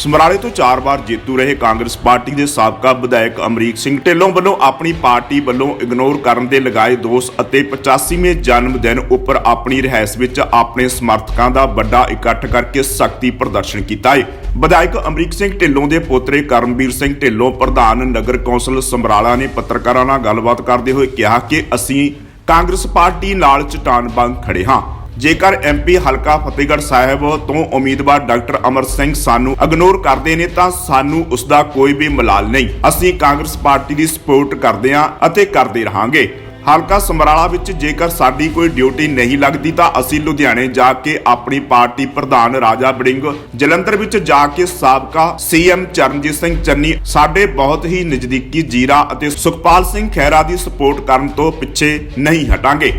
ਸਮਰਾਲੇ ਤੋਂ ਚਾਰ ਵਾਰ ਜੇਤੂ ਰਹੇ ਕਾਂਗਰਸ ਪਾਰਟੀ ਦੇ ਸਾਬਕਾ ਵਿਧਾਇਕ ਅਮਰੀਕ ਸਿੰਘ ਢਿੱਲੋਂ ਵੱਲੋਂ ਆਪਣੀ ਪਾਰਟੀ ਵੱਲੋਂ ਇਗਨੋਰ ਕਰਨ ਦੇ ਲਗਾਏ ਦੋਸ਼ ਅਤੇ 85ਵੇਂ ਜਨਮ ਦਿਨ ਉੱਪਰ ਆਪਣੀ ਰਿਹਾਇਸ਼ ਵਿੱਚ ਆਪਣੇ ਸਮਰਥਕਾਂ ਦਾ ਵੱਡਾ ਇਕੱਠ ਕਰਕੇ ਸਖਤੀ ਪ੍ਰਦਰਸ਼ਨ ਕੀਤਾ ਹੈ ਵਿਧਾਇਕ ਅਮਰੀਕ ਸਿੰਘ ਢਿੱਲੋਂ ਦੇ ਪੋਤਰੇ ਕਰਮਵੀਰ ਸਿੰਘ ਢਿੱਲੋਂ, ਪ੍ਰਧਾਨ ਨਗਰ ਕੌਂਸਲ ਸਮਰਾਲਾ ਨੇ ਪੱਤਰਕਾਰਾਂ ਨਾਲ ਗੱਲਬਾਤ ਕਰਦੇ ਹੋਏ ਕਿਹਾ ਕਿ ਅਸੀਂ ਕਾਂਗਰਸ ਪਾਰਟੀ ਨਾਲ ਚਟਾਨ ਵਾਂਗ ਖੜੇ ਹਾਂ। ਜੇਕਰ ਐਮਪੀ ਹਲਕਾ ਫਤਿਹਗੜ੍ਹ ਸਾਹਿਬ ਤੋਂ ਉਮੀਦਵਾਰ ਡਾਕਟਰ ਅਮਰ ਸਿੰਘ ਸਾਨੂੰ ਇਗਨੋਰ ਕਰਦੇ ਨੇ ਤਾਂ ਸਾਨੂੰ ਉਸ ਦਾ ਕੋਈ ਵੀ ਮਲਾਲ ਨਹੀਂ। ਅਸੀਂ ਕਾਂਗਰਸ ਪਾਰਟੀ ਦੀ ਸਪੋਰਟ ਕਰਦੇ ਹਾਂ ਅਤੇ ਕਰਦੇ ਰਹਾਂਗੇ। ਹਲਕਾ ਸਮਰਾਲਾ ਵਿੱਚ ਜੇਕਰ ਸਾਡੀ ਕੋਈ ਡਿਊਟੀ ਨਹੀਂ ਲੱਗਦੀ ਤਾਂ ਅਸੀਂ ਲੁਧਿਆਣੇ ਜਾ ਕੇ ਆਪਣੀ ਪਾਰਟੀ ਪ੍ਰਧਾਨ ਰਾਜਾ ਬੜਿੰਗ, ਜਲੰਧਰ ਵਿੱਚ ਜਾ ਕੇ ਸਾਬਕਾ ਸੀਐਮ ਚਰਨਜੀਤ ਸਿੰਘ ਚੰਨੀ, ਸਾਡੇ ਬਹੁਤ ਹੀ ਨਜ਼ਦੀਕੀ ਜੀਰਾ ਅਤੇ ਸੁਖਪਾਲ ਸਿੰਘ ਖਹਿਰਾ ਦੀ ਸਪੋਰਟ ਕਰਨ ਤੋਂ ਪਿੱਛੇ ਨਹੀਂ ਹਟਾਂਗੇ।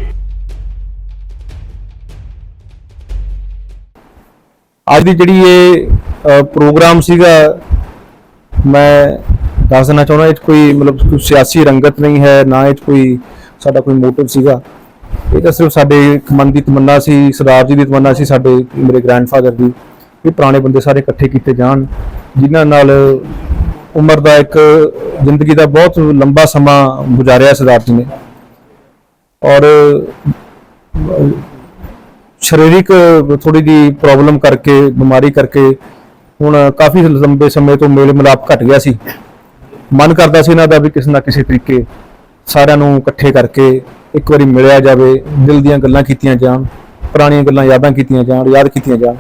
ਅੱਜ ਦੀ ਜਿਹੜੀ ਇਹ ਪ੍ਰੋਗਰਾਮ ਸੀਗਾ, ਮੈਂ ਦੱਸ ਦੇਣਾ ਚਾਹੁੰਦਾ, ਇਹ 'ਚ ਕੋਈ ਮਤਲਬ ਕੋਈ ਸਿਆਸੀ ਰੰਗਤ ਨਹੀਂ ਹੈ, ਨਾ ਇਹ 'ਚ ਕੋਈ ਸਾਡਾ ਕੋਈ ਮੋਟਿਵ ਸੀਗਾ। ਇਹ ਤਾਂ ਸਿਰਫ ਸਾਡੇ ਇੱਕ ਮਨ ਦੀ ਤਮੰਨਾ ਸੀ, ਸਰਦਾਰ ਜੀ ਦੀ ਤਮੰਨਾ ਸੀ, ਸਾਡੇ ਮੇਰੇ ਗ੍ਰੈਂਡਫਾਦਰ ਦੀ, ਵੀ ਪੁਰਾਣੇ ਬੰਦੇ ਸਾਰੇ ਇਕੱਠੇ ਕੀਤੇ ਜਾਣ, ਜਿਨ੍ਹਾਂ ਨਾਲ ਉਮਰ ਦਾ ਇੱਕ ਜ਼ਿੰਦਗੀ ਦਾ ਬਹੁਤ ਲੰਬਾ ਸਮਾਂ ਗੁਜ਼ਾਰਿਆ ਸਰਦਾਰ ਜੀ ਨੇ। ਔਰ ਸਰੀਰਕ ਥੋੜੀ ਦੀ ਪ੍ਰੋਬਲਮ ਕਰਕੇ, ਬਿਮਾਰੀ ਕਰਕੇ ਹੁਣ ਕਾਫੀ ਲੰਬੇ ਸਮੇਂ ਤੋਂ ਮੇਲ ਮਿਲਾਪ ਘਟ ਗਿਆ ਸੀ। ਮਨ ਕਰਦਾ ਸੀ ਇਹਨਾਂ ਦਾ ਵੀ ਕਿਸੇ ਨਾ ਕਿਸੇ ਤਰੀਕੇ ਸਾਰਿਆਂ ਨੂੰ ਇਕੱਠੇ ਕਰਕੇ ਇੱਕ ਵਾਰੀ ਮਿਲਿਆ ਜਾਵੇ, ਦਿਲ ਦੀਆਂ ਗੱਲਾਂ ਕੀਤੀਆਂ ਜਾਣ, ਪੁਰਾਣੀਆਂ ਗੱਲਾਂ ਯਾਦਾਂ ਕੀਤੀਆਂ ਜਾਣ, ਯਾਦ ਕੀਤੀਆਂ ਜਾਣ।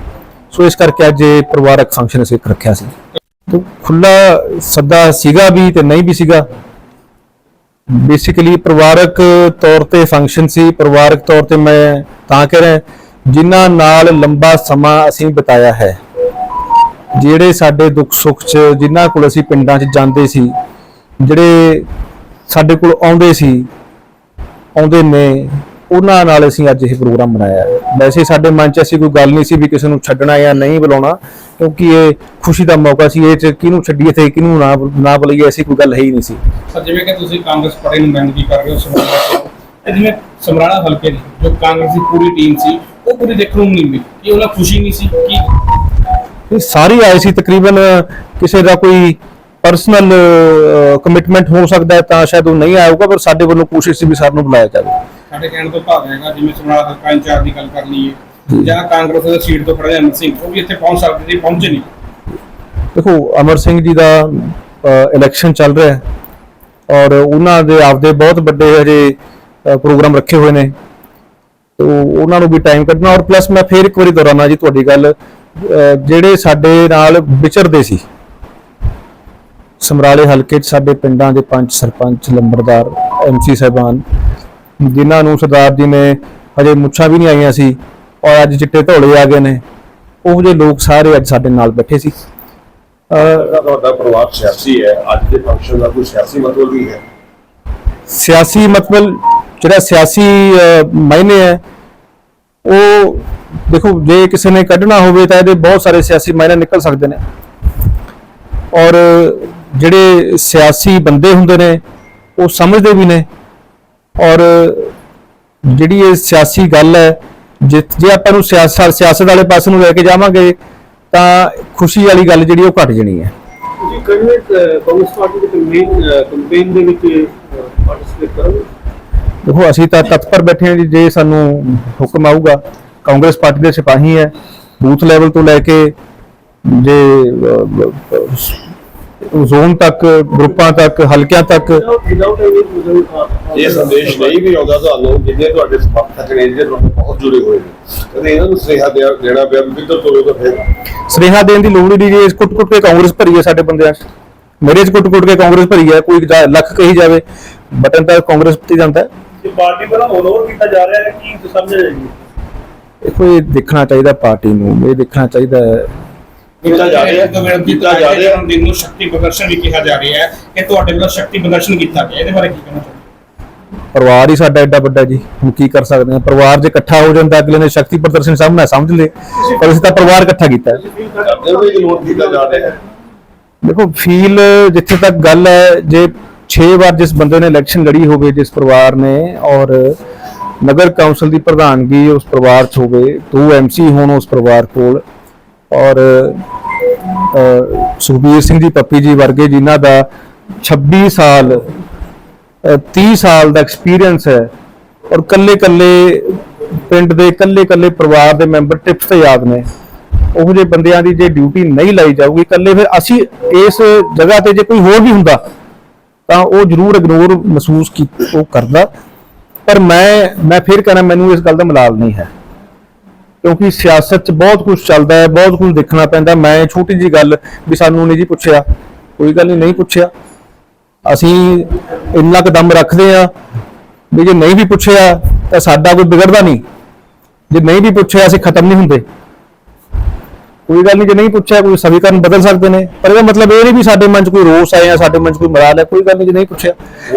ਸੋ ਇਸ ਕਰਕੇ ਅੱਜ ਇਹ ਪਰਿਵਾਰਕ ਫੰਕਸ਼ਨ ਅਸੀਂ ਰੱਖਿਆ ਸੀ। ਤੇ ਖੁੱਲਾ ਸੱਦਾ ਸੀਗਾ ਵੀ ਤੇ ਨਹੀਂ ਵੀ ਸੀਗਾ। ਬੇਸਿਕਲੀ ਪਰਿਵਾਰਕ ਤੌਰ ਤੇ ਫੰਕਸ਼ਨ ਸੀ। ਪਰਿਵਾਰਕ ਤੌਰ ਤੇ ਮੈਂ ਤਾਂ ਕਹਿ ਰਿਹਾ ਜਿਨ੍ਹਾਂ ਨਾਲ ਲੰਬਾ ਸਮਾਂ ਅਸੀਂ ਬਿਤਾਇਆ ਹੈ, ਜਿਹੜੇ ਸਾਡੇ ਦੁੱਖ ਸੁੱਖ 'ਚ, ਜਿਨ੍ਹਾਂ ਕੋਲ ਅਸੀਂ ਪਿੰਡਾਂ 'ਚ ਜਾਂਦੇ ਸੀ, ਜਿਹੜੇ ਸਾਡੇ ਕੋਲ ਆਉਂਦੇ ਸੀ, ਆਉਂਦੇ ਨੇ, ਉਹਨਾਂ ਨਾਲ ਅਸੀਂ ਅੱਜ ਇਹ ਪ੍ਰੋਗਰਾਮ ਬਣਾਇਆ ਵੈਸੇ ਸਾਡੇ ਮਨ 'ਚ ਅਸੀਂ ਕੋਈ ਗੱਲ ਨਹੀਂ ਸੀ ਵੀ ਕਿਸੇ ਨੂੰ ਛੱਡਣਾ ਜਾਂ ਨਹੀਂ ਬੁਲਾਉਣਾ, ਕਿਉਂਕਿ ਇਹ ਖੁਸ਼ੀ ਦਾ ਮੌਕਾ ਸੀ, ਇਹ 'ਚ ਕਿਹਨੂੰ ਛੱਡੀਏ ਤੇ ਕਿਹਨੂੰ ਨਾ ਨਾ ਬੁਲਾਈਏ ਐਸੀ ਕੋਈ ਗੱਲ ਹੈ ਹੀ ਨਹੀਂ ਸੀ। ਸਰ, ਜਿਵੇਂ ਕਿ ਤੁਸੀਂ ਕਾਂਗਰਸ ਪਾਰਟੀ ਨੂੰ ਨੁਮਾਇੰਦਗੀ ਕਰ ਰਹੇ ਹੋ, ਸਮਰਾਲਾ ਜਿਵੇਂ ਸਮਰਾਲਾ ਹਲਕੇ ਦੀ ਜੋ ਕਾਂਗਰਸ ਦੀ ਪੂਰੀ ਟੀਮ ਸੀ ਉਹ ਪੂਰੀ ਦੇਖਣ ਨੂੰ ਨਹੀਂ। ਮਿਲੀ ਕਿ ਉਹਨਾਂ ਖੁਸ਼ੀ ਨਹੀਂ ਸੀ? ਕਿ? ਇਹ ਸਾਰੇ ਆਏ ਸੀ ਤਕਰੀਬਨ ਕਿਸੇ ਦਾ ਕੋਈ ਪਰਸਨਲ ਕਮਿਟਮੈਂਟ ਹੋ ਸਕਦਾ ਹੈ ਤਾਂ ਸ਼ਾਇਦ ਉਹ ਨਹੀਂ ਆਊਗਾ ਪਰ ਸਾਡੇ ਵੱਲੋਂ ਕੋਸ਼ਿਸ਼ ਸੀ ਵੀ ਸਰ ਨੂੰ ਬੁਲਾਇਆ ਜਾਵੇ। ਸਾਡੇ ਕਹਿਣ ਤੋਂ ਭਾਵ ਹੈਗਾ ਜਿਵੇਂ ਸਮਰਾਲਾ ਹਲਕਾ ਇੰਚਾਰਜ ਦੀ ਗੱਲ ਕਰ ਲਈਏ ਜਾਂ ਕਾਂਗਰਸ ਦੇ ਸੀਟ ਤੋਂ ਖੜੇ ਅਮਰ ਸਿੰਘ ਉਹ ਵੀ ਇੱਥੇ ਪਹੁੰਚ ਸਕਦੇ ਸੀ ਪਹੁੰਚੇ ਨਹੀਂ। ਦੇਖੋ ਅਮਰ ਸਿੰਘ ਜੀ ਦਾ ਇਲੈਕਸ਼ਨ ਚੱਲ ਰਿਹਾ ਹੈ। ਔਰ ਉਹਨਾਂ ਦੇ ਆਪਦੇ ਬਹੁਤ ਵੱਡੇ ਹਜੇ ਪ੍ਰੋਗਰਾਮ ਰੱਖੇ ਹੋਏ ਨੇ। ਤੇ ਉਹਨਾਂ ਨੂੰ ਵੀ ਟਾਈਮ ਕੱਢਣਾ ਔਰ ਪਲੱਸ ਮੈਂ ਫੇਰ ਇੱਕ ਵਾਰੀ ਦੁਹਰਾਉਣਾ ਜੀ ਤੁਹਾਡੀ ਗੱਲ ਜਿਹੜੇ ਸਾਡੇ ਨਾਲ ਵਿਚਰਦੇ ਸੀ ਸਮਰਾਲੇ ਹਲਕੇ 'ਚ ਸਾਡੇ ਪਿੰਡਾਂ ਦੇ ਪੰਚ ਸਰਪੰਚ ਲੰਬੜਦਾਰ ਐਮਸੀ ਸਾਹਿਬਾਨ ਜਿਨ੍ਹਾਂ ਨੂੰ ਸਰਦਾਰ ਜੀ ਨੇ ਹਜੇ ਮੁੱਛਾਂ ਵੀ ਨਹੀਂ ਆਈਆਂ ਸੀ ਔਰ ਅੱਜ ਚਿੱਟੇ ਧੌਲੇ ਆ ਗਏ ਨੇ ਉਹ ਜਿਹੇ ਲੋਕ ਸਾਰੇ ਅੱਜ ਸਾਡੇ ਨਾਲ ਬੈਠੇ ਸੀ। ਤੁਹਾਡਾ ਪਰਿਵਾਰ ਸਿਆਸੀ ਹੈ ਅੱਜ ਦੇ ਫੰਕਸ਼ਨ ਦਾ ਕੋਈ ਸਿਆਸੀ ਮਤਲਬ ਵੀ ਹੈ? ਸਿਆਸੀ ਮਤਲਬ ਜਿਹੜਾ ਸਿਆਸੀ ਮਾਇਨੇ ਹੈ, ਉਹ ਦੇਖੋ, ਜੇ ਕਿਸੇ ਨੇ ਕੱਢਣਾ ਹੋਵੇ ਤਾਂ ਇਹਦੇ ਬਹੁਤ ਸਾਰੇ ਸਿਆਸੀ ਮਾਇਨੇ ਨਿਕਲ ਸਕਦੇ ਨੇ। ਔਰ ਜਿਹੜੇ ਸਿਆਸੀ ਬੰਦੇ ਹੁੰਦੇ ਨੇ, ਉਹ ਸਮਝਦੇ ਵੀ ਨੇ। ਔਰ ਜਿਹੜੀ ਇਹ ਸਿਆਸੀ ਗੱਲ ਹੈ, ਜੇ ਜੇ ਆਪਾਂ ਨੂੰ ਸਿਆਸਤ ਸਿਆਸਤ ਵਾਲੇ ਪਾਸੇ ਨੂੰ ਲੈ ਕੇ ਜਾਵਾਂਗੇ, ਤਾਂ ਖੁਸ਼ੀ ਵਾਲੀ ਗੱਲ ਜਿਹੜੀ ਉਹ ਘਟ ਜਾਣੀ ਹੈ। ਤੁਸੀਂ ਕਦੇ ਕਾਂਗਰਸ ਪਾਰਟੀ ਦੇ ਕੈਂਪੇਨ ਕੈਂਪੇਨ ਦੇ ਵਿੱਚ ਪਾਰਟਿਸਿਪੇਟ ਕਰੋਗੇ ਦੇਖੋ ਅਸੀਂ ਤਾਂ ਤਤਪਰ ਬੈਠੇ ਹਾਂ ਜੀ ਜੇ ਸਾਨੂੰ ਹੁਕਮ ਆਊਗਾ ਕਾਂਗਰਸ ਪਾਰਟੀ ਦੇ ਸਿਪਾਹੀ ਹੈ ਬੂਥ ਲੈਵਲ ਤੋਂ ਲੈ ਕੇ ਜੇ ਜ਼ੋਨ ਤੱਕ ਗਰੁੱਪਾਂ ਤੱਕ ਹਲਕਿਆਂ ਤੱਕ ਇਹ ਸੰਦੇਸ਼ ਨਹੀਂ ਵੀ ਆਉਂਦਾ ਤੁਹਾਨੂੰ ਜਿੰਨੇ ਤੁਹਾਡੇ ਸਮਰਥਕ ਨੇ ਜਿਹੜੇ ਤੁਹਾਡੇ ਬਹੁਤ ਜੁੜੇ ਹੋਏ ਨੇ। ਕਦੇ ਇਹਨਾਂ ਨੂੰ ਦੇਣਾ ਪਿਆ ਤਾਂ ਫਿਰ? ਦੀ ਲੋੜ ਨਹੀਂ ਜੀ ਇਸ ਕੁੱਟ-ਕੁੱਟ ਕੇ ਕਾਂਗਰਸ ਭਰੀ ਹੈ ਸਾਡੇ ਬੰਦਿਆਂ 'ਚ। ਮੇਰੇ 'ਚ ਕੁੱਟ-ਕੁੱਟ ਕੇ ਕਾਂਗਰਸ ਭਰੀ ਹੈ ਕੋਈ ਲੱਖ ਕਹੀ ਜਾਵੇ ਬਟਨ ਤਾਂ ਕਾਂਗਰਸ ਤੇ ਜਾਂਦਾ ਕਿ ਪਾਰਟੀ ਵੱਲੋਂ ਓਵਰ ਕੀਤਾ ਜਾ ਰਿਹਾ ਹੈ ਕੀ ਸਮਝ ਜਾਏਗੀ ਦੇਖੋ ਇਹ ਦੇਖਣਾ ਚਾਹੀਦਾ ਪਾਰਟੀ ਨੂੰ ਇਹ ਦੇਖਣਾ ਚਾਹੀਦਾ ਕੀਤਾ ਜਾ ਰਿਹਾ ਹੈ। ਗਵਰਨਮੈਂਟ ਕੀਤਾ ਜਾ ਰਿਹਾ ਹੈ। ਹੁਣ ਦਿਨ ਨੂੰ ਸ਼ਕਤੀ ਪ੍ਰਦਰਸ਼ਨ ਵੀ ਕਿਹਾ ਜਾ ਰਿਹਾ ਹੈ ਕਿ ਤੁਹਾਡੇ ਵੱਲੋਂ ਸ਼ਕਤੀ ਪ੍ਰਦਰਸ਼ਨ ਕੀਤਾ ਗਿਆ ਇਹਦੇ ਬਾਰੇ ਕੀ ਕਹਿਣਾ ਚਾਹੁੰਦੇ ਪਰਿਵਾਰ ਹੀ ਸਾਡਾ ਐਡਾ ਵੱਡਾ ਜੀ ਹੁਣ ਕੀ ਕਰ ਸਕਦੇ ਹਾਂ ਪਰਿਵਾਰ ਜੇ ਇਕੱਠਾ ਹੋ ਜਾਂਦਾ ਅਗਲੇ ਨੇ ਸ਼ਕਤੀ ਪ੍ਰਦਰਸ਼ਨ ਸਾਹਮਣੇ ਸਮਝ ਲੇ ਪਰ ਅਸੀਂ ਤਾਂ ਪਰਿਵਾਰ ਇਕੱਠਾ ਕੀਤਾ ਹੈ। ਕਰਦੇ ਹੋ ਵੀ ਨੋਟ ਕੀਤਾ ਜਾ ਰਿਹਾ ਹੈ ਦੇਖੋ ਫੀਲ ਜਿੱਥੇ ਤੱਕ ਗੱਲ ਹੈ ਜੇ 6 ਵਾਰ ਜਿਸ ਬੰਦੇ ਨੇ ਇਲੈਕਸ਼ਨ ਲੜੀ ਹੋਵੇ ਜਿਸ ਪਰਿਵਾਰ ਨੇ ਔਰ ਨਗਰ ਕੌਂਸਲ ਦੀ ਪ੍ਰਧਾਨਗੀ ਉਸ ਪਰਿਵਾਰ 'ਚ ਹੋਵੇ ਦੋ ਐਮਸੀ ਹੋਣ ਉਸ ਪਰਿਵਾਰ ਕੋਲ ਔਰ ਸੁਖਬੀਰ ਸਿੰਘ ਜੀ ਪੱਪੀ ਜੀ ਵਰਗੇ ਜਿਨ੍ਹਾਂ ਦਾ 26 ਸਾਲ ਅਹ, 30 ਸਾਲ ਦਾ ਐਕਸਪੀਰੀਅੰਸ ਹੈ ਔਰ ਕੱਲੇ ਕੱਲੇ ਪਿੰਡ ਦੇ ਕੱਲੇ ਕੱਲੇ ਪਰਿਵਾਰ ਦੇ ਮੈਂਬਰ ਟਿਪਸ ਤੇ ਯਾਦ ਨੇ ਉਹ ਜਿਹੇ ਬੰਦਿਆਂ ਦੀ ਜੇ ਡਿਊਟੀ ਨਹੀਂ ਲਾਈ ਜਾਊਗੀ ਕੱਲੇ ਫਿਰ ਅਸੀਂ ਇਸ ਜਗ੍ਹਾ ਤੇ ਜੇ ਕੋਈ ਹੋਰ ਵੀ ਹੁੰਦਾ ਤਾਂ ਉਹ ਜ਼ਰੂਰ ਇਗਨੋਰ ਮਹਿਸੂਸ ਕੀ ਉਹ ਕਰਦਾ। ਪਰ ਮੈਂ ਮੈਂ ਫਿਰ ਕਹਿੰਦਾ ਮੈਨੂੰ ਇਸ ਗੱਲ ਦਾ ਮਲਾਲ ਨਹੀਂ ਹੈ। ਕਿਉਂਕਿ ਸਿਆਸਤ 'ਚ ਬਹੁਤ ਕੁਝ ਚੱਲਦਾ ਹੈ, ਬਹੁਤ ਕੁਝ ਦੇਖਣਾ ਪੈਂਦਾ। ਮੈਂ ਛੋਟੀ ਜੀ ਗੱਲ ਵੀ ਸਾਨੂੰ ਨਹੀਂ ਜੀ ਪੁੱਛਿਆ। ਕੋਈ ਗੱਲ ਨਹੀਂ ਨਹੀਂ ਪੁੱਛਿਆ। ਅਸੀਂ ਇੰਨਾ ਕੁ ਦਮ ਰੱਖਦੇ ਆ ਵੀ ਜੇ ਨਹੀਂ ਵੀ ਪੁੱਛਿਆ ਤਾਂ ਸਾਡਾ ਕੋਈ ਵਿਗੜਦਾ ਨਹੀਂ। ਜੇ ਨਹੀਂ ਵੀ ਪੁੱਛਿਆ, ਅਸੀਂ ਖਤਮ ਨਹੀਂ ਹੁੰਦੇ। ਕੋਈ ਗੱਲ ਨਹੀਂ ਜੇ ਨਹੀਂ ਪੁੱਛਿਆ ਕੋਈ ਸਮੀਕਰਨ ਬਦਲ ਸਕਦੇ ਨੇ ਪਰ ਇਹਦਾ ਮਤਲਬ ਇਹ ਨਹੀਂ ਵੀ ਸਾਡੇ ਮਨ 'ਚ ਕੋਈ ਰੋਸ ਹੈ ਜਾਂ ਸਾਡੇ ਮਨ 'ਚ ਕੋਈ ਮਰਾਲ ਹੈ ਕੋਈ ਗੱਲ ਨਹੀਂ ਜੇ ਨਹੀਂ ਪੁੱਛਿਆ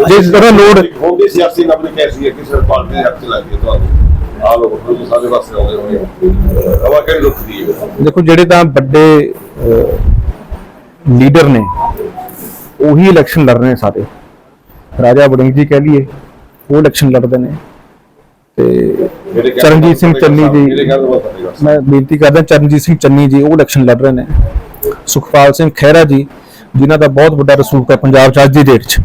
ਜੇ ਜਦੋਂ ਲੋੜ ਹੁਣ ਦੀ ਸਿਆਸੀ ਨਬਜ਼ ਕੈਸੀ ਹੈ ਕਿਸੇ ਪਾਰਟੀ ਦੇ ਹੱਥ 'ਚ ਲੱਗ ਗਈ ਤੁਹਾਨੂੰ ਆ ਲੋਕ ਬਿਲਕੁਲ ਸਾਰੇ ਪਾਸੇ ਆਉਂਦੇ ਹੋਏ ਹਵਾ ਕਿਹੜੀ ਰੁਕਦੀ ਹੈ ਦੇਖੋ ਜਿਹੜੇ ਤਾਂ ਵੱਡੇ ਲੀਡਰ ਨੇ ਉਹੀ ਇਲੈਕਸ਼ਨ ਲੜ ਰਹੇ ਨੇ ਸਾਰੇ ਰਾਜਾ ਵੜਿੰਗ ਜੀ ਕਹਿ ਲਈਏ ਉਹ ਇਲੈਕਸ਼ਨ ਲੜਦੇ ਨੇ ਤੇ ਜਿਹੜੇ ਕਹਿੰਦੇ ਚਰਨਜੀਤ ਸਿੰਘ ਚੰਨੀ ਜੀ। ਮੈਂ ਬੇਨਤੀ ਕਰਦਾ ਚਰਨਜੀਤ ਸਿੰਘ ਚੰਨੀ ਜੀ ਉਹ ਇਲੈਕਸ਼ਨ ਲੜ ਰਹੇ ਨੇ। ਸੁਖਪਾਲ ਸਿੰਘ ਖਹਿਰਾ ਜੀ ਜਿਨ੍ਹਾਂ ਦਾ ਬਹੁਤ ਵੱਡਾ ਰਸੂਖ ਹੈ ਪੰਜਾਬ 'ਚ ਅੱਜ ਦੀ ਡੇਟ 'ਚ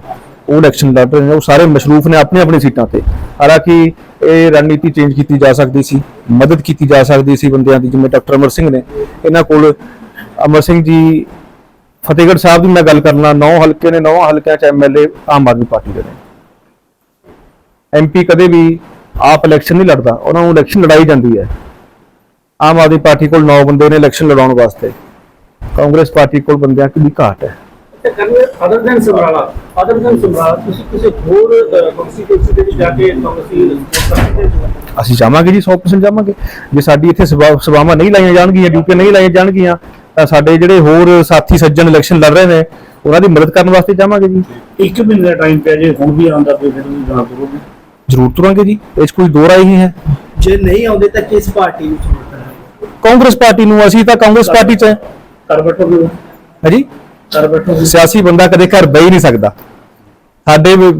ਉਹ ਇਲੈਕਸ਼ਨ ਲੜ ਰਹੇ ਨੇ। ਉਹ ਸਾਰੇ ਮਸ਼ਰੂਫ ਨੇ ਆਪਣੀ ਆਪਣੀ ਸੀਟਾਂ ਤੇ। ਹਾਲਾਂਕਿ ਇਹ ਰਣਨੀਤੀ ਚੇਂਜ ਕੀਤੀ ਜਾ ਸਕਦੀ ਸੀ ਮਦਦ ਕੀਤੀ ਜਾ ਸਕਦੀ ਸੀ ਬੰਦਿਆਂ ਦੀ ਜਿਵੇਂ ਡਾਕਟਰ ਅਮਰ ਸਿੰਘ ਨੇ। ਇਹਨਾਂ ਕੋਲ ਅਮਰ ਸਿੰਘ ਜੀ ਫਤਿਹਗੜ੍ਹ ਸਾਹਿਬ ਦੀ ਮੈਂ ਗੱਲ ਕਰਨਾ 9 ਹਲਕੇ ਨੇ 9 ਹਲਕਿਆਂ 'ਚ ਐਮਐਲਏ ਆਮ ਆਦਮੀ ਪਾਰਟੀ ਦੇ ਨੇ। ਐਮਪੀ ਕਦੇ ਵੀ ਆਪ ਇਲੈਕਸ਼ਨ ਨਹੀਂ ਲੜਦਾ ਉਹਨਾਂ ਨੂੰ ਇਲੈਕਸ਼ਨ ਲੜਾਈ ਜਾਂਦੀ ਹੈ। ਆਮ ਆਦਮੀ ਪਾਰਟੀ ਕੋਲ 9 ਬੰਦੇ ਨੇ ਇਲੈਕਸ਼ਨ ਲੜਾਉਣ ਵਾਸਤੇ। ਕਾਂਗਰਸ ਪਾਰਟੀ ਕੋਲ ਬੰਦਿਆਂ ਦੀ ਘਾਟ ਹੈ? Other than Samrala other than Samrala ਤੁਸੀਂ ਕਿਸੇ ਹੋਰ ਕੰਸਟੀਟਿਊਸ਼ਨ ਦੇ ਵਿੱਚ ਜਾ ਕੇ ਕਾਂਗਰਸੀ ਅਸੀਂ ਜਾਵਾਂਗੇ ਜੀ 100% ਜਾਵਾਂਗੇ। ਜੇ ਸਾਡੀ ਇੱਥੇ ਸਭਾ- ਸਭਾਵਾਂ ਨਹੀਂ ਲਾਈਆਂ ਜਾਣਗੀਆਂ ਡਿਊਟੀ ਨਹੀਂ ਲਾਈਆਂ ਜਾਣਗੀਆਂ ਤਾਂ ਸਾਡੇ ਜਿਹੜੇ ਹੋਰ ਸਾਥੀ ਸੱਜਣ ਇਲੈਕਸ਼ਨ ਲੜ ਰਹੇ ਨੇ ਉਹਨਾਂ ਦੀ ਮਦਦ ਕਰਨ ਵਾਸਤੇ ਜਾਵਾਂਗੇ ਜੀ। ਇੱਕ ਮਹੀਨੇ ਦਾ ਟਾਈਮ ਪਿਆ ਜੇ ਹੁਣ ਵੀ ਆਉਂਦਾ ਪਿਆ ਫਿਰ ਵੀ ਜਾਣਾ ਕਰੋਗੇ। ਜ਼ਰੂਰ ਤੁਰਾਂਗੇ ਜੀ ਇਹ 'ਚ ਕੋਈ ਦੋ ਰਾਏ ਹੀ ਹੈ। ਜੇ ਨਹੀਂ ਆਉਂਦੇ ਤਾਂ ਕਿਸ ਪਾਰਟੀ ਵੋਟਰ ਹੈ ਕਾਂਗਰਸ ਪਾਰਟੀ ਨੂੰ ਅਸੀਂ ਤਾਂ ਕਾਂਗਰਸ ਪਾਰਟੀ 'ਚ ਹੈ। ਕਰ ਬੈਠੋਗੇ ਹੈ ਜੀ? ਕਰ ਬੈਠੋਗੇ ਸਿਆਸੀ ਬੰਦਾ ਕਦੇ ਘਰ ਬਹਿ ਹੀ ਨਹੀਂ ਸਕਦਾ। ਸਾਡੇ ਵੀ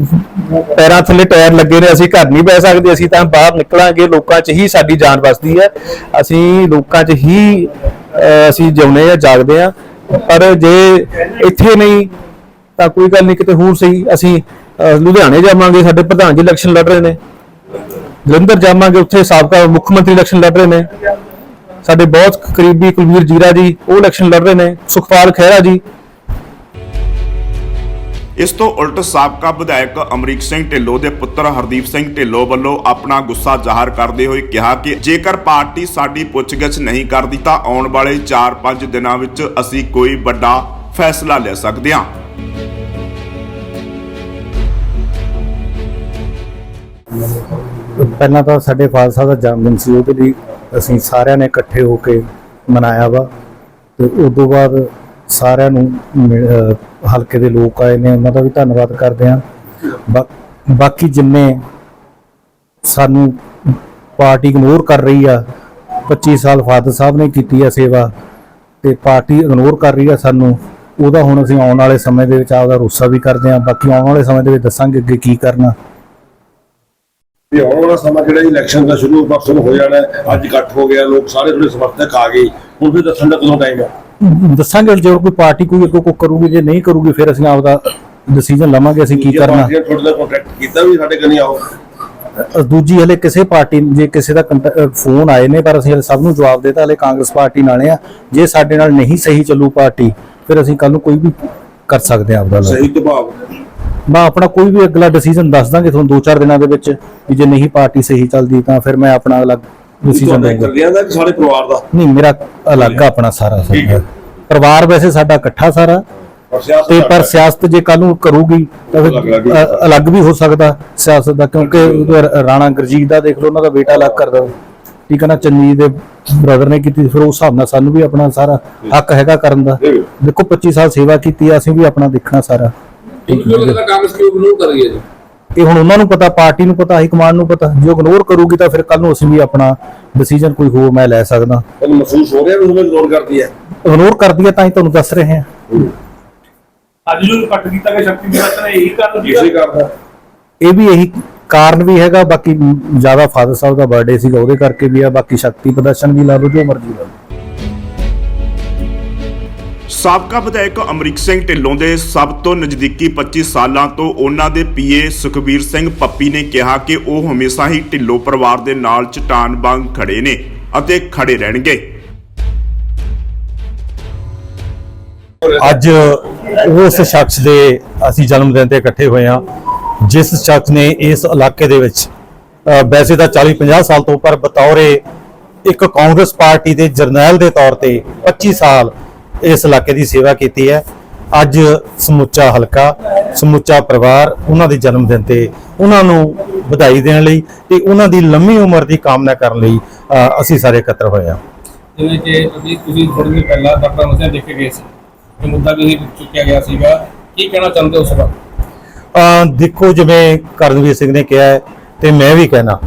ਪੈਰਾਂ ਥੱਲੇ ਟਾਇਰ ਲੱਗੇ ਨੇ ਅਸੀਂ ਘਰ ਨਹੀਂ ਬਹਿ ਸਕਦੇ ਅਸੀਂ ਤਾਂ ਬਾਹਰ ਨਿਕਲਾਂਗੇ ਲੋਕਾਂ 'ਚ ਹੀ ਸਾਡੀ ਜਾਨ ਵਸਦੀ ਹੈ। ਅਸੀਂ ਲੋਕਾਂ 'ਚ ਹੀ ਅਸੀਂ ਜਿਉਂਦੇ ਆ ਜਾਗਦੇ ਆ ਪਰ ਜੇ ਇੱਥੇ ਨਹੀਂ ਤਾਂ ਕੋਈ ਗੱਲ ਨਹੀਂ ਕਿਤੇ ਹੋਰ ਸਹੀ। ਅਸੀਂ ਲੁਧਿਆਣੇ ਜਾਵਾਂਗੇ, ਸਾਡੇ ਪ੍ਰਧਾਨ ਜੀ ਇਲੈਕਸ਼ਨ ਲੜ ਰਹੇ ਨੇ। ਜਲੰਧਰ ਜਾਵਾਂਗੇ, ਉੱਥੇ ਸਾਬਕਾ ਮੁੱਖ ਮੰਤਰੀ ਇਲੈਕਸ਼ਨ ਲੜ ਰਹੇ ਨੇ। ਸਾਡੇ ਬਹੁਤ ਕਰੀਬੀ ਕੁਲਵੀਰ ਜੀਰਾ ਜੀ, ਉਹ ਇਲੈਕਸ਼ਨ ਲੜ ਰਹੇ ਨੇ। ਸੁਖਪਾਲ ਖਹਿਰਾ ਜੀ। ਇਸ ਤੋਂ ਉਲਟ ਸਾਬਕਾ ਵਿਧਾਇਕ ਅਮਰੀਕ ਸਿੰਘ ਢਿੱਲੋਂ ਦੇ ਪੁੱਤਰ ਹਰਦੀਪ ਸਿੰਘ ਢਿੱਲੋਂ ਵੱਲੋਂ ਆਪਣਾ ਗੁੱਸਾ ਜ਼ਾਹਰ ਕਰਦੇ ਹੋਏ ਕਿਹਾ ਕਿ ਜੇਕਰ ਪਾਰਟੀ ਸਾਡੀ ਪੁੱਛਗਿੱਛ ਨਹੀਂ ਕਰਦੀ ਤਾਂ ਆਉਣ ਵਾਲੇ 4-5 ਦਿਨਾਂ ਵਿੱਚ ਅਸੀਂ ਕੋਈ ਵੱਡਾ ਫੈਸਲਾ ਲੈ ਸਕਦੇ ਹਾਂ। ਪਹਿਲਾਂ ਤਾਂ ਸਾਡੇ ਫਾਦਰ ਸਾਹਿਬ ਦਾ ਜਨਮ ਦਿਨ ਸੀ, ਉਹਦੇ ਲਈ ਅਸੀਂ ਸਾਰਿਆਂ ਨੇ ਇਕੱਠੇ ਹੋ ਕੇ ਮਨਾਇਆ ਵਾ ਤੇ ਉਸ ਤੋਂ ਬਾਅਦ ਸਾਰਿਆਂ ਨੂੰ ਮਿਲ- ਅਹ ਹਲਕੇ ਦੇ ਲੋਕ ਆਏ ਨੇ, ਉਹਨਾਂ ਦਾ ਵੀ ਧੰਨਵਾਦ ਕਰਦੇ ਹਾਂ। ਬਾਕੀ ਜਿੰਨੇ ਸਾਨੂੰ ਪਾਰਟੀ ਇਗਨੋਰ ਕਰ ਰਹੀ ਆ 25 ਸਾਲ ਫਾਦਰ ਸਾਹਿਬ ਨੇ ਕੀਤੀ ਆ ਸੇਵਾ ਤੇ ਪਾਰਟੀ ਇਗਨੋਰ ਕਰ ਰਹੀ ਆ ਸਾਨੂੰ, ਉਹਦਾ ਹੁਣ ਅਸੀਂ ਆਉਣ ਵਾਲੇ ਸਮੇਂ ਦੇ ਵਿੱਚ ਆਪਦਾ ਰੋਸਾ ਵੀ ਕਰਦੇ ਹਾਂ। ਬਾਕੀ ਆਉਣ ਵਾਲੇ ਸਮੇਂ ਦੇ ਵਿੱਚ ਦੱਸਾਂਗੇ ਅੱਗੇ ਕੀ ਕਰਨਾ। ਵੀ ਆਉਣ ਵਾਲਾ ਸਮਾਂ ਜਿਹੜਾ ਇਲੈਕਸ਼ਨ ਦਾ ਸ਼ੁਰੂ ਪਰਸੋਂ ਨੂੰ ਹੋ ਜਾਣਾ ਹੈ। ਅੱਜ ਇਕੱਠ ਹੋ ਗਿਆ ਲੋਕ ਸਾਰੇ ਥੋੜੇ ਸਮਰਥਕ ਆ ਗਏ। ਹੁਣ ਫਿਰ ਦੱਸਣ ਦਾ ਕਦੋਂ ਟਾਈਮ ਹੈ? ਦੱਸਾਂਗੇ ਜੇ ਕੋਈ ਪਾਰਟੀ ਕੋਈ ਅੱਗੋਂ ਕੋਈ ਕਰੂਗੀ ਜੇ ਨਹੀਂ ਕਰੂਗੀ ਫਿਰ ਅਸੀਂ ਆਪਦਾ ਡਿਸੀਜਨ ਲਵਾਂਗੇ ਅਸੀਂ ਕੀ ਕਰਨਾ। ਤੁਹਾਡੇ ਨਾਲ ਕੰਟੈਕਟ ਕੀਤਾ ਵੀ ਸਾਡੇ ਕਨੀ ਆਓ? ਅ, ਦੂਜੀ ਹਲੇ ਕਿਸੇ ਪਾਰਟੀ ਜੇ ਕਿਸੇ ਦਾ ਫੋਨ ਆਏ ਨੇ ਪਰ ਅਸੀਂ ਹਲੇ ਸਭ ਨੂੰ ਜਵਾਬ ਦੇਤਾ ਹਲੇ ਕਾਂਗਰਸ ਪਾਰਟੀ ਨਾਲੇ ਆ। ਜੇ ਸਾਡੇ ਨਾਲ ਨਹੀਂ ਸਹੀ ਚੱਲੂ ਪਾਰਟੀ ਫਿਰ ਅਸੀਂ ਕੱਲ ਨੂੰ ਕੋਈ ਵੀ ਕਰ ਸਕਦੇ ਆ ਆਪਦਾ ਸਹੀ ਦਬਾਅ ਮੈਂ ਆਪਣਾ ਕੋਈ ਵੀ ਅਗਲਾ ਡਿਸੀਜਨ ਦੱਸ ਦਾਂਗੇ ਤੁਹਾਨੂੰ 2-4 ਦਿਨਾਂ ਦੇ ਵਿੱਚ ਵੀ ਜੇ ਨਹੀਂ ਪਾਰਟੀ ਸਹੀ ਚੱਲਦੀ ਤਾਂ ਫਿਰ ਮੈਂ ਆਪਣਾ ਅਲੱਗ ਡਿਸੀਜਨ ਲਵਾਂਗਾ ਇਕੱਲਿਆਂ ਦਾ ਕਿ ਸਾਰੇ ਪਰਿਵਾਰ ਦਾ? ਨਹੀਂ ਮੇਰਾ ਅਲੱਗ ਆਪਣਾ ਸਾਰਾ। ਪਰਿਵਾਰ ਵੈਸੇ ਸਾਡਾ ਇਕੱਠਾ ਸਾਰਾ ਤੇ ਪਰ ਦਾ- ਸਿਆਸਤ ਜੇ ਕੱਲ ਨੂੰ ਕਰੂਗੀ ਤਾਂ ਫਿਰ ਅਲੱਗ ਵੀ ਹੋ ਸਕਦਾ ਸਿਆਸਤ ਦਾ ਕਿਉਂਕਿ ਰਾਣਾ ਗੁਰਜੀਤ ਦਾ ਦੇਖ ਲਓ ਉਹਨਾਂ ਦਾ ਬੇਟਾ ਅਲੱਗ ਕਰਦਾ। ਠੀਕ ਹੈ ਨਾ ਚੰਨੀ ਦੇ ਬ੍ਰਦਰ ਨੇ ਕੀਤੀ ਫਿਰ ਉਸ ਹਿਸਾਬ ਨਾਲ ਸਾਨੂੰ ਵੀ ਆਪਣਾ ਸਾਰਾ ਹੱਕ ਹੈਗਾ ਕਰਨ ਦਾ। ਦੇਖੋ 25 ਸਾਲ ਸੇਵਾ ਕੀਤੀ ਆ ਅਸੀਂ ਵੀ ਆਪਣਾ ਦੇਖਣਾ ਸਾਰਾ। ਕਾਂਗਰਸ ਕਿਉਂ ਇਗਨੋਰ ਕਰ ਰਹੀ ਹੈ ਜੀ? ਇਹ ਹੁਣ ਉਹਨਾਂ ਨੂੰ ਪਤਾ ਪਾਰਟੀ ਨੂੰ ਪਤਾ ਹਾਈ ਕਮਾਂਡ ਨੂੰ ਪਤਾ। ਜੇ ਇਗਨੋਰ ਕਰੂਗੀ ਤਾਂ ਫਿਰ ਕੱਲ ਨੂੰ ਅਸੀਂ ਵੀ ਆਪਣਾ ਡਿਸੀਜਨ ਕੋਈ ਹੋਰ ਮੈਂ ਲੈ ਸਕਦਾ। ਤੁਹਾਨੂੰ ਮਹਿਸੂਸ ਹੋ ਰਿਹਾ ਵੀ ਤੁਹਾਨੂੰ ਇਗਨੋਰ ਕਰਦੀ ਹੈ? ਇਗਨੋਰ ਕਰਦੀ ਹੈ ਤਾਂ ਹੀ ਤੁਹਾਨੂੰ ਦੱਸ ਰਹੇ ਹਾਂ। ਅੱਜ ਜੋ ਕੱਟ ਕੀਤਾ ਗਿਆ ਸ਼ਕਤੀ ਦਿਵਸ ਨੇ ਇਹੀ ਕਾਰਨ ਇਸੇ ਕਰਦਾ ਇਹ ਵੀ ਇਹੀ ਕਾਰਨ ਵੀ ਹੈਗਾ ਬਾਕੀ ਜ਼ਿਆਦਾ ਫਾਦਰ ਸਾਹਿਬ ਦਾ ਬਰਥਡੇ ਸੀਗਾ ਉਹਦੇ ਕਰਕੇ ਵੀ ਆ ਬਾਕੀ ਸ਼ਕਤੀ ਪ੍ਰਦਰਸ਼ਨ ਵੀ ਲਾ ਲਓ ਜੋ ਮਰਜ਼ੀ ਲਾ ਲਓ। ਸਾਬਕਾ ਵਿਧਾਇਕ ਅਮਰੀਕ ਸਿੰਘ ਢਿੱਲੋਂ ਦੇ ਸਭ ਤੋਂ ਨਜ਼ਦੀਕੀ 25 ਸਾਲਾਂ ਤੋਂ ਉਹਨਾਂ ਦੇ ਪੀਏ ਸੁਖਬੀਰ ਸਿੰਘ ਪੱਪੀ ਨੇ ਕਿਹਾ ਕਿ ਉਹ ਹਮੇਸ਼ਾ ਹੀ ਢਿੱਲੋਂ ਪਰਿਵਾਰ ਦੇ ਨਾਲ ਚਟਾਨ ਵਾਂਗ ਖੜੇ ਨੇ ਅਤੇ ਖੜੇ ਰਹਿਣਗੇ। ਅੱਜ ਉਸ ਸ਼ਖਸ ਦੇ ਅਸੀਂ ਜਨਮ ਦਿਨ ਤੇ ਇਕੱਠੇ ਹੋਏ ਹਾਂ, ਜਿਸ ਸ਼ਖਸ ਨੇ ਇਸ ਇਲਾਕੇ ਦੇ ਵਿੱਚ ਵੈਸੇ ਤਾਂ 40 50 ਸਾਲ ਤੋਂ ਪਰ ਬਤੌਰੇ ਇੱਕ ਕਾਂਗਰਸ ਪਾਰਟੀ ਦੇ ਜਰਨੈਲ ਦੇ ਤੌਰ ਤੇ 25 ਸਾਲ ਇਸ ਇਲਾਕੇ ਦੀ ਸੇਵਾ ਕੀਤੀ ਹੈ। ਅੱਜ ਸਮੁੱਚਾ ਹਲਕਾ ਸਮੁੱਚਾ ਪਰਿਵਾਰ ਉਹਨਾਂ ਦੇ ਜਨਮ ਦਿਨ ਤੇ ਉਹਨਾਂ ਨੂੰ ਵਧਾਈ ਦੇਣ ਲਈ ਤੇ ਉਹਨਾਂ ਦੀ ਲੰਮੀ ਉਮਰ ਦੀ ਕਾਮਨਾ ਕਰਨ ਲਈ ਅਸੀਂ ਸਾਰੇ ਇਕੱਤਰ ਹੋਏ ਹਾਂ। ਜਿਵੇਂ ਕਿ ਅਭੀ ਤੁਸੀਂ ਥੋੜੀ ਦਿਨ ਪਹਿਲਾਂ ਡਾਕਟਰ ਮਸਿਆ ਦੇਖ ਕੇ ਗਏ ਸੀ ਇਹ ਮੁੱਦਾ ਵੀ ਚੁੱਕਿਆ ਗਿਆ ਸੀਗਾ। ਕੀ ਕਹਿਣਾ ਚਾਹੁੰਦੇ ਹੋ ਉਸ ਬਾਰੇ? ਦੇਖੋ ਜਿਵੇਂ ਕਰਨਵੀਰ ਸਿੰਘ ਨੇ ਕਿਹਾ ਤੇ ਮੈਂ ਵੀ ਕਹਿਣਾ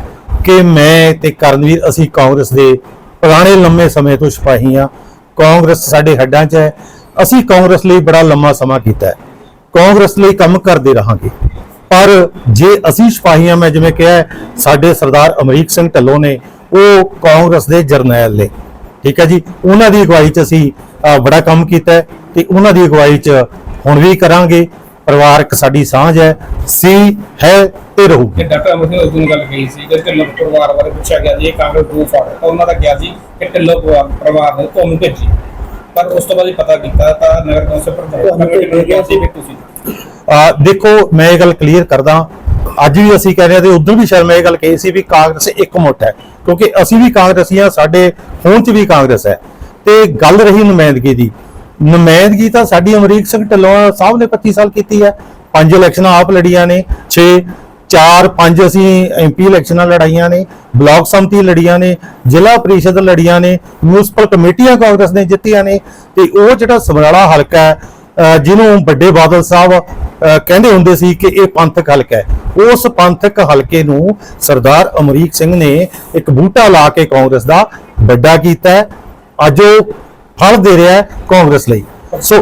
ਕਿ ਮੈਂ ਤੇ ਕਰਨਵੀਰ ਅਸੀਂ ਕਾਂਗਰਸ ਦੇ ਪੁਰਾਣੇ ਲੰਮੇ ਸਮੇਂ ਤੋਂ ਸਿਪਾਹੀ ਹਾਂ। ਕਾਂਗਰਸ ਸਾਡੇ ਹੱਡਾਂ 'ਚ ਹੈ। ਅਸੀਂ ਕਾਂਗਰਸ ਲਈ ਬੜਾ ਲੰਮਾ ਸਮਾਂ ਕੀਤਾ ਹੈ। ਕਾਂਗਰਸ ਲਈ ਕੰਮ ਕਰਦੇ ਰਹਾਂਗੇ। ਪਰ ਜੇ ਅਸੀਂ ਸਿਪਾਹੀਆਂ, ਮੈਂ ਜਿਵੇਂ ਕਿਹਾ, ਸਾਡੇ ਸਰਦਾਰ ਅਮਰੀਕ ਸਿੰਘ ਢੱਲੋਂ ਨੇ, ਉਹ ਕਾਂਗਰਸ ਦੇ ਜਰਨੈਲ ਨੇ, ਠੀਕ ਹੈ ਜੀ? ਉਹਨਾਂ ਦੀ ਅਗਵਾਈ 'ਚ ਅਸੀਂ ਬੜਾ ਕੰਮ ਕੀਤਾ ਹੈ ਤੇ ਉਹਨਾਂ ਦੀ ਅਗਵਾਈ 'ਚ ਹੁਣ ਵੀ ਕਰਾਂਗੇ। ਪਰਿਵਾਰਕ ਸਾਡੀ ਸਾਂਝ ਹੈ ਸੀ ਹੈ ਤੇ ਰਹੂਗੀ ਕਿ ਡਾਕਟਰ ਅਮਰ ਸਿੰਘ ਉਸ ਦਿਨ ਗੱਲ ਕਹੀ ਸੀ ਕਿ ਢਿੱਲੋਂ ਪਰਿਵਾਰ ਬਾਰੇ ਪੁੱਛਿਆ ਗਿਆ ਜੀ ਇਹ ਕਾਂਗਰਸ ਗਰੁੱਪ ਫਾੜ ਤਾਂ ਉਹਨਾਂ ਦਾ ਕਿਹਾ ਸੀ ਕਿ ਢਿੱਲੋਂ ਪਰਿਵਾਰ- ਨੇ ਤੁਹਾਨੂੰ ਭੇਜੀ। ਪਰ ਉਸ ਤੋਂ ਬਾਅਦ ਹੀ ਪਤਾ ਕੀਤਾ ਤਾਂ ਨਗਰ ਕੌਂਸਲ ਪ੍ਰਧਾਨ ਨੇ ਕਿਹਾ ਸੀ ਕਿ ਤੁਸੀਂ ਆ ਦੇਖੋ ਮੈਂ ਇਹ ਗੱਲ ਕਲੀਅਰ ਕਰਦਾ ਅੱਜ ਵੀ ਅਸੀਂ ਕਹਿ ਰਹੇ ਹਾਂ ਤੇ ਉਦੋਂ ਵੀ ਸ਼ਾਇਦ ਮੈਂ ਇਹ ਗੱਲ ਕਹੀ ਸੀ ਵੀ ਕਾਂਗਰਸ ਇੱਕ ਮੁੱਠ ਹੈ। ਕਿਉਂਕਿ ਅਸੀਂ ਵੀ ਕਾਂਗਰਸੀ ਹਾਂ ਸਾਡੇ ਖੂਨ 'ਚ ਵੀ ਕਾਂਗਰਸ ਹੈ। ਤੇ ਗੱਲ ਰਹੀ ਨੁਮਾਇੰਦਗੀ ਦੀ। ਨੁਮਾਇੰਦਗੀ ਤਾਂ ਸਾਡੀ ਅਮਰੀਕ ਸਿੰਘ ਢਿੱਲੋਂ ਸਾਹਿਬ ਨੇ 25 ਸਾਲ ਕੀਤੀ ਹੈ। ਪੰਜ ਇਲੈਕਸ਼ਨਾਂ ਆਪ ਲੜੀਆਂ ਨੇ 6 ਚਾਰ, ਪੰਜ ਅਸੀਂ ਐਮਪੀ ਇਲੈਕਸ਼ਨਾਂ ਲੜਾਈਆਂ ਨੇ, ਬਲਾਕ ਸੰਮਤੀ ਲੜੀਆਂ ਨੇ, ਜ਼ਿਲ੍ਹਾ ਪ੍ਰੀਸ਼ਦ ਲੜੀਆਂ ਨੇ, ਮਿਊਨਿਸਪਲ ਕਮੇਟੀਆਂ ਕਾਂਗਰਸ ਨੇ ਜਿੱਤੀਆਂ ਨੇ ਤੇ ਉਹ ਜਿਹੜਾ ਸਮਰਾਲਾ ਹਲਕਾ ਹੈ ਜਿਹਨੂੰ ਵੱਡੇ ਬਾਦਲ ਸਾਹਿਬ ਕਹਿੰਦੇ ਹੁੰਦੇ ਸੀ ਕਿ ਇਹ ਪੰਥਕ ਹਲਕਾ ਹੈ। ਉਸ ਪੰਥਕ ਹਲਕੇ ਨੂੰ ਸਰਦਾਰ ਅਮਰੀਕ ਸਿੰਘ ਨੇ ਇੱਕ ਬੂਟਾ ਲਾ ਕੇ ਕਾਂਗਰਸ ਦਾ ਵੱਡਾ ਕੀਤਾ ਅੱਜ ਉਹ ਫਲ ਦੇ ਰਿਹਾ ਹੈ ਕਾਂਗਰਸ ਲਈ। ਸੋ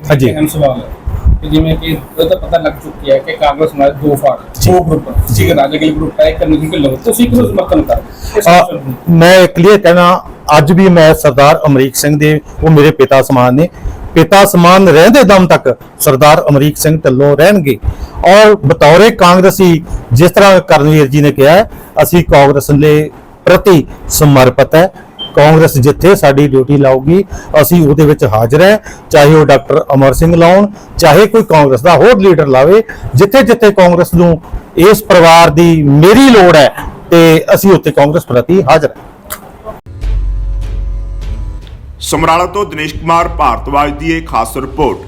ਹਾਂਜੀ। ਅਹਿਮ ਸਵਾਲ ਹੈ ਕਿ ਜਿਵੇਂ ਕਿ ਇਹ ਤਾਂ ਪਤਾ ਲੱਗ ਚੁੱਕਿਆ ਹੈ ਕਿ ਕਾਂਗਰਸ ਨਾਲ ਦੋ ਫਾੜ। ਦੋ ਗਰੁੱਪ ਜੀ। ਇੱਕ ਰਾਜਗੀਰ ਗਰੁੱਪ ਹੈ ਇੱਕ ਨਿੱਜੀ ਢਿੱਲੋਂ ਤੁਸੀਂ ਕਿਹਨੂੰ ਸਮਰਥਨ ਨੂੰ? ਮੈਂ ਕਲੀਅਰ ਕਹਿਣਾ ਅੱਜ ਵੀ ਮੈਂ ਸਰਦਾਰ ਅਮਰੀਕ ਸਿੰਘ ਦੇ ਉਹ ਮੇਰੇ ਪਿਤਾ ਸਮਾਨ ਨੇ। ਪਿਤਾ ਸਮਾਨ ਰਹਿੰਦੇ ਦਮ ਤੱਕ ਸਰਦਾਰ ਅਮਰੀਕ ਸਿੰਘ ਢਿੱਲੋਂ ਰਹਿਣਗੇ। ਔਰ ਬਤੌਰੇ ਕਾਂਗਰਸੀ ਜਿਸ ਤਰ੍ਹਾਂ ਕਰਨਵੀਰ ਜੀ ਨੇ ਕਿਹਾ ਹੈ, ਅਸੀਂ ਕਾਂਗਰਸ ਦੇ ਪ੍ਰਤੀ ਸਮਰਪਿਤ ਹੈ। ਕਾਂਗਰਸ ਜਿੱਥੇ ਸਾਡੀ ਡਿਊਟੀ ਲਾਊਗੀ, ਅਸੀਂ ਉਹਦੇ ਵਿੱਚ ਹਾਜ਼ਰ ਹੈ। ਚਾਹੇ ਉਹ ਡਾਕਟਰ ਅਮਰ ਸਿੰਘ ਲਾਉਣ, ਚਾਹੇ ਕੋਈ ਕਾਂਗਰਸ ਦਾ ਹੋਰ ਲੀਡਰ ਲਾਵੇ ਜਿੱਥੇ ਜਿੱਥੇ ਕਾਂਗਰਸ ਨੂੰ ਇਸ ਪਰਿਵਾਰ ਦੀ ਮੇਰੀ ਲੋੜ ਹੈ, ਤੇ ਅਸੀਂ ਉੱਥੇ ਕਾਂਗਰਸ ਪ੍ਰਤੀ ਹਾਜ਼ਰ ਹਾਂ। ਸਮਰਾਲਾ ਤੋਂ ਦਿਨੇਸ਼ ਕੁਮਾਰ, ਭਾਰਤਵਾਜ ਦੀ ਇਹ ਖਾਸ ਰਿਪੋਰਟ।